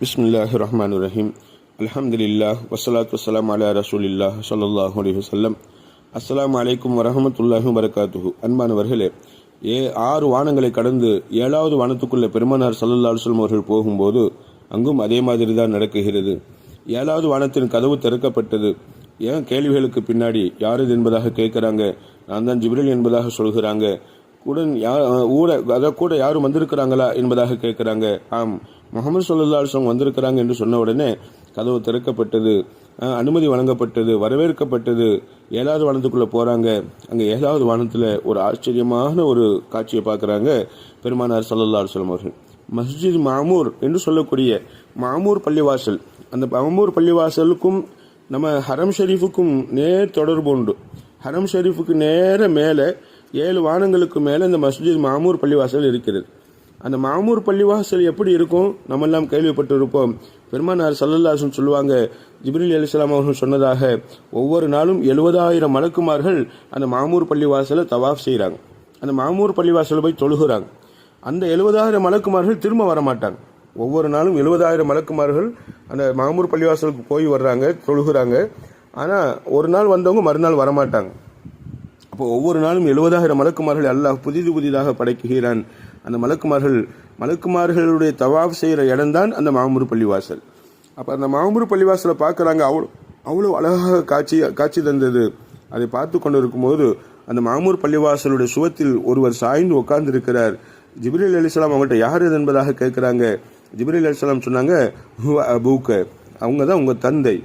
பிஸ்மில்லாஹி ரஹ்மான் ரஹீம் அலமதுல்லா வசலாத் வசலாம் அலா ரசூலில்லா ஸல்லல்லாஹு அலி வசல்லம் அஸ்லாம் அலைக்கும் வரஹமத்துல்லாஹும் வரகாத்துஹு அன்பானவர்களே ஏ ஆறு வானங்களை கடந்து ஏழாவது வானத்துக்குள்ளே பெருமானார் சல்லல்லா அலுவலம் அவர்கள் போகும்போது அங்கும் அதே மாதிரி தான் நடக்குகிறது. ஏழாவது வானத்தின் கதவு திறக்கப்பட்டது. ஏன் கேள்விகளுக்கு பின்னாடி யார் இது என்பதாக கேட்குறாங்க? நான் தான் ஜிப்ரில் என்பதாக சொல்கிறாங்க. கூட யார் ஊட அதை கூட யாரும் வந்திருக்கிறாங்களா என்பதாக கேட்குறாங்க. ஆம் முகமது சொல்லல்லா அலுவலம் வந்திருக்கிறாங்க என்று சொன்ன உடனே கதவு திறக்கப்பட்டது. அனுமதி வழங்கப்பட்டது வரவேற்கப்பட்டது. ஏழாவது வானத்துக்குள்ளே போகிறாங்க அங்கே ஏழாவது வானத்தில் ஒரு ஆச்சரியமான ஒரு காட்சியை பார்க்குறாங்க பெருமானார் சல்லல்லா அலுவலம் அவர்கள். மஸ்ஜித் மாமூர் என்று சொல்லக்கூடிய மாமூர் பள்ளிவாசல். அந்த மாமூர் பள்ளிவாசலுக்கும் நம்ம ஹரம் ஷெரீஃபுக்கும் நேர் தொடர்பு உண்டு. ஹரம் ஷெரீஃபுக்கு நேர மேலே ஏழு வானங்களுக்கு மேலே இந்த மஸ்ஜித் மாமூர் பள்ளிவாசல் இருக்கிறது. அந்த மாமூர் பள்ளிவாசல் எப்படி இருக்கும்? நம்ம எல்லாம் கேள்விப்பட்டிருப்போம். பெருமானார் சல்லல்லாசன் சொல்லுவாங்க ஜிப்ரில் அலிஸ்லாம் அவர்கள் சொன்னதாக ஒவ்வொரு நாளும் எழுபதாயிரம் மலக்குமார்கள் அந்த மாமூர் பள்ளிவாசலை தவாஃப் செய்கிறாங்க அந்த மாமூர் பள்ளிவாசலை போய் தொழுகிறாங்க. அந்த எழுபதாயிரம் மலக்குமார்கள் திரும்ப வர மாட்டாங்க. ஒவ்வொரு நாளும் எழுபதாயிரம் மலக்குமார்கள் அந்த மாமூர் பள்ளிவாசலுக்கு போய் வர்றாங்க தொழுகிறாங்க. ஆனால் ஒரு நாள் வந்தவங்க மறுநாள் வரமாட்டாங்க. அப்போ ஒவ்வொரு நாளும் எழுபதாயிரம் மலக்குமார்கள் அல்லாஹ் புதிது புதிதாக படைக்குகிறான். அந்த மலக்குமார்கள் மலக்குமார்களுடைய தவாப் செய்கிற இடம்தான் அந்த மாமூர் பள்ளிவாசல். அப்போ அந்த மாமூர் பள்ளிவாசலை பார்க்குறாங்க அவ்வளோ அவ்வளோ அழகாக காட்சி காட்சி தந்தது. அதை பார்த்து கொண்டு இருக்கும்போது அந்த மாமூர் பள்ளிவாசலுடைய சுவத்தில் ஒருவர் சாய்ந்து உட்கார்ந்து ஜிப்ரில் அலிஸ்லாம் அவங்கள்ட்ட யார் இது என்பதாக கேட்குறாங்க. ஜிப்ரில் அலிஸ்லாம் சொன்னாங்க பூக்க அபூக்க. அவங்க தான் உங்கள் தந்தை.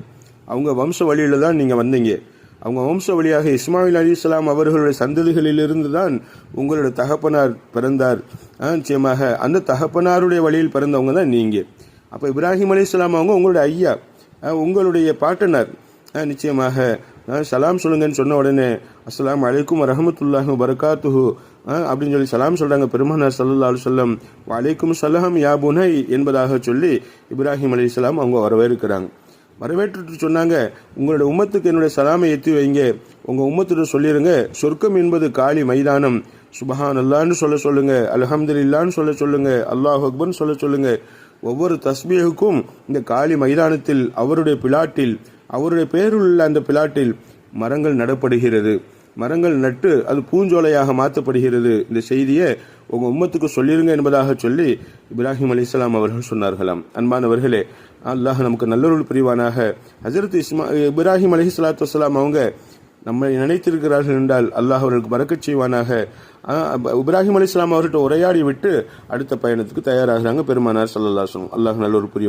அவங்க வம்ச வழியில் தான் நீங்கள் வந்தீங்க. அவங்க வம்ச வழியாக இஸ்மாயில் அலி இஸ்லாம் அவர்களுடைய சந்ததிகளிலிருந்து தான் உங்களுடைய தகப்பனார் பிறந்தார். ஆ, நிச்சயமாக அந்த தகப்பனாருடைய வழியில் பிறந்தவங்க தான் நீங்கள் அப்போ இப்ராஹிம் அலி இஸ்லாம் அவங்க உங்களுடைய ஐயா ஆ, உங்களுடைய பாட்டனர். ஆ, நிச்சயமாக சலாம் சொல்லுங்கன்னு சொன்ன உடனே அஸ்லாம் அலைக்கும் ரஹமத்துல்லாஹு பரகாத்துஹு அப்படின்னு சொல்லி சலாம் சொல்கிறாங்க பெருமானார் சல்லா சொல்லம் வலைக்கும் சலாம் யாபுனை என்பதாக சொல்லி இப்ராஹிம் அலி இஸ்லாம் அவங்க வரவேற்கிறாங்க. வரவேற்றுட்டு சொன்னாங்க. உங்களுடைய உம்மத்துக்கு என்னுடைய சலாமை எத்தி வைங்க. உங்கள் உம்மத்துட்டு சொல்லிருங்க. சொர்க்கம் என்பது காலி மைதானம். சுபஹான் அல்லான்னு சொல்ல சொல்லுங்க. இல்லான்னு சொல்ல சொல்லுங்கள் அல்லாஹ் அக்பர்னு சொல்ல சொல்லுங்கள் ஒவ்வொரு தஸ்மீகுக்கும் இந்த காலி மைதானத்தில் அவருடைய பிளாட்டில் அவருடைய பேருள்ள அந்த பிளாட்டில் மரங்கள் நடப்படுகிறது. மரங்கள் நட்டு அது பூஞ்சோலையாக மாற்றப்படுகிறது. இந்த செய்தியை உங்கள் உம்மத்துக்கு சொல்லிருங்க என்பதாக சொல்லி இப்ராஹிம் அலிஸ்லாம் அவர்கள் சொன்னார்களாம். அன்பானவர்களே அல்லாஹ் நமக்கு நல்லொருள் புரிவானாக. ஹசரத் இஸ்மா இப்ராஹிம் அலி சலாத்து வலாம் அவங்க நம்மை நினைத்திருக்கிறார்கள் என்றால் அல்லாஹ் அவர்களுக்கு பறக்கச் செய்வானாக. இப்ராஹிம் அலி இஸ்லாம் அவர்கிட்ட உரையாடி விட்டு அடுத்த பயணத்துக்கு தயாராகிறாங்க பெருமானார் சல்லல்லாஹ் அல்லாஹ் நல்லொரு புரிவான்